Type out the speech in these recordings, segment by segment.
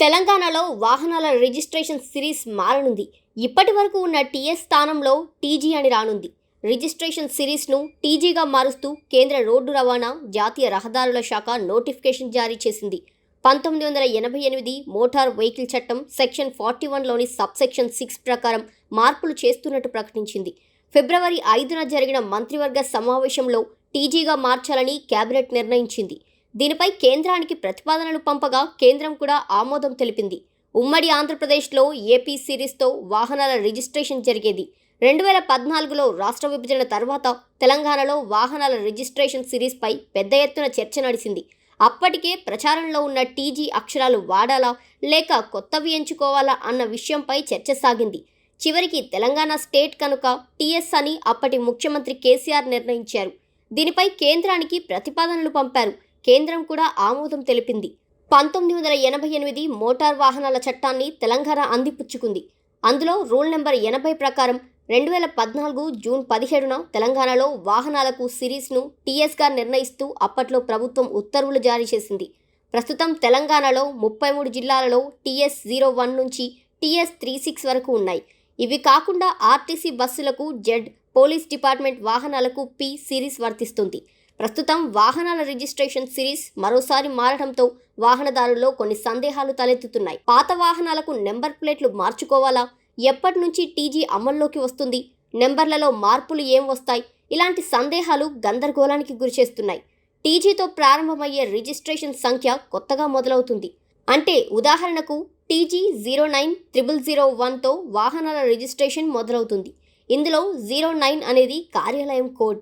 తెలంగాణలో వాహనాల registration series మారనుంది. ఇప్పటి వరకు ఉన్న టీఎస్ స్థానంలో టీజీ అని రానుంది. రిజిస్ట్రేషన్ సిరీస్ను టీజీగా మారుస్తూ కేంద్ర రోడ్డు రవాణా జాతీయ రహదారుల శాఖ నోటిఫికేషన్ జారీ చేసింది. పంతొమ్మిది వందల ఎనభై ఎనిమిది మోటార్ వెహికల్ చట్టం సెక్షన్ ఫార్టీ వన్లోని సబ్సెక్షన్ సిక్స్ ప్రకారం మార్పులు చేస్తున్నట్టు ప్రకటించింది. ఫిబ్రవరి ఐదున జరిగిన మంత్రివర్గ సమావేశంలో టీజీగా మార్చాలని కేబినెట్ నిర్ణయించింది. దీనిపై కేంద్రానికి ప్రతిపాదనలు పంపగా కేంద్రం కూడా ఆమోదం తెలిపింది. ఉమ్మడి ఆంధ్రప్రదేశ్లో ఏపీ సిరీస్తో వాహనాల రిజిస్ట్రేషన్ జరిగేది. రెండు వేల పద్నాలుగులో రాష్ట్ర విభజన తర్వాత తెలంగాణలో వాహనాల రిజిస్ట్రేషన్ సిరీస్పై పెద్ద ఎత్తున చర్చ నడిచింది. అప్పటికే ప్రచారంలో ఉన్న టీజీ అక్షరాలు వాడాలా లేక కొత్తవి ఎంచుకోవాలా అన్న విషయంపై చర్చ సాగింది. చివరికి తెలంగాణ స్టేట్ కనుక టీఎస్ అని అప్పటి ముఖ్యమంత్రి కేసీఆర్ నిర్ణయించారు. దీనిపై కేంద్రానికి ప్రతిపాదనలు పంపారు. కేంద్రం కూడా ఆమోదం తెలిపింది. పంతొమ్మిది వందల ఎనభై ఎనిమిది మోటార్ వాహనాల చట్టాన్ని తెలంగాణ అందిపుచ్చుకుంది. అందులో రూల్ నెంబర్ ఎనభై ప్రకారం రెండు వేల పద్నాలుగు జూన్ పదిహేడున తెలంగాణలో వాహనాలకు సిరీస్ను టీఎస్గా నిర్ణయిస్తూ అప్పట్లో ప్రభుత్వం ఉత్తర్వులు జారీ చేసింది. ప్రస్తుతం తెలంగాణలో ముప్పై మూడు జిల్లాలలో టీఎస్ జీరో వన్ నుంచి టీఎస్ త్రీ సిక్స్ వరకు ఉన్నాయి. ఇవి కాకుండా ఆర్టీసీ బస్సులకు జెడ్ పోలీస్ డిపార్ట్మెంట్ వాహనాలకు పి సిరీస్ వర్తిస్తుంది. ప్రస్తుతం వాహనాల రిజిస్ట్రేషన్ సిరీస్ మరోసారి మారడంతో వాహనదారుల్లో కొన్ని సందేహాలు తలెత్తుతున్నాయి. పాత వాహనాలకు నెంబర్ ప్లేట్లు మార్చుకోవాలా? ఎప్పటి నుంచి టీజీ అమల్లోకి వస్తుంది? నెంబర్లలో మార్పులు ఏం వస్తాయి? ఇలాంటి సందేహాలు గందరగోళానికి గురిచేస్తున్నాయి. టీజీతో ప్రారంభమయ్యే రిజిస్ట్రేషన్ సంఖ్య కొత్తగా మొదలవుతుంది. అంటే ఉదాహరణకు TG zero nine triple zero వన్తో వాహనాల రిజిస్ట్రేషన్ మొదలవుతుంది. ఇందులో జీరో నైన్ అనేది కార్యాలయం కోడ్.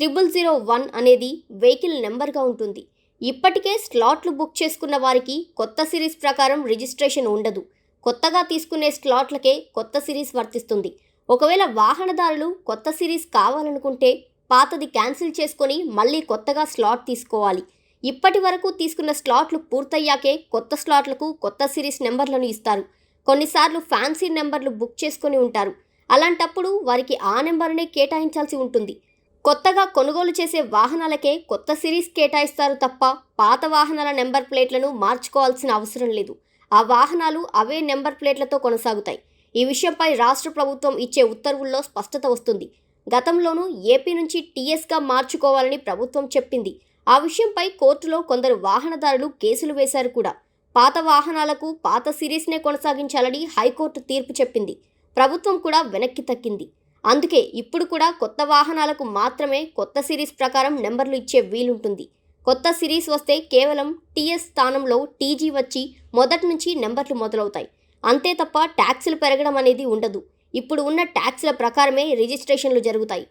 ట్రిపుల్ జీరో వన్ అనేది వెహికల్ నెంబర్గా ఉంటుంది. ఇప్పటికే స్లాట్లు బుక్ చేసుకున్న వారికి కొత్త సిరీస్ ప్రకారం రిజిస్ట్రేషన్ ఉండదు. కొత్తగా తీసుకునే స్లాట్లకే కొత్త సిరీస్ వర్తిస్తుంది. ఒకవేళ వాహనదారులు కొత్త సిరీస్ కావాలనుకుంటే పాతది క్యాన్సిల్ చేసుకొని మళ్ళీ కొత్తగా స్లాట్ తీసుకోవాలి. ఇప్పటి వరకు తీసుకున్న స్లాట్లు పూర్తయ్యాకే కొత్త స్లాట్లకు కొత్త సిరీస్ నెంబర్లను ఇస్తారు. కొన్నిసార్లు ఫ్యాన్సీ నెంబర్లు బుక్ చేసుకొని ఉంటారు. అలాంటప్పుడు వారికి ఆ నెంబర్నే కేటాయించాల్సి ఉంటుంది. కొత్తగా కొనుగోలు చేసే వాహనాలకే కొత్త సిరీస్ కేటాయిస్తారు తప్ప పాత వాహనాల నెంబర్ ప్లేట్లను మార్చుకోవాల్సిన అవసరం లేదు. ఆ వాహనాలు అవే నెంబర్ ప్లేట్లతో కొనసాగుతాయి. ఈ విషయంపై రాష్ట్ర ప్రభుత్వం ఇచ్చే ఉత్తర్వుల్లో స్పష్టత వస్తుంది. గతంలోనూ ఏపీ నుంచి టీఎస్గా మార్చుకోవాలని ప్రభుత్వం చెప్పింది. ఆ విషయంపై కోర్టులో కొందరు వాహనదారులు కేసులు వేశారు కూడా. పాత వాహనాలకు పాత సిరీస్నే కొనసాగించాలని హైకోర్టు తీర్పు చెప్పింది. ప్రభుత్వం కూడా వెనక్కి తక్కింది. అందుకే ఇప్పుడు కూడా కొత్త వాహనాలకు మాత్రమే కొత్త సిరీస్ ప్రకారం నెంబర్లు ఇచ్చే వీలుంటుంది. కొత్త సిరీస్ వస్తే కేవలం టీఎస్ స్థానంలో టీజీ వచ్చి మొదటి నుంచి నెంబర్లు మొదలవుతాయి. అంతే తప్ప ట్యాక్సులు పెరగడం అనేది ఉండదు. ఇప్పుడు ఉన్న ట్యాక్సుల ప్రకారమే రిజిస్ట్రేషన్లు జరుగుతాయి.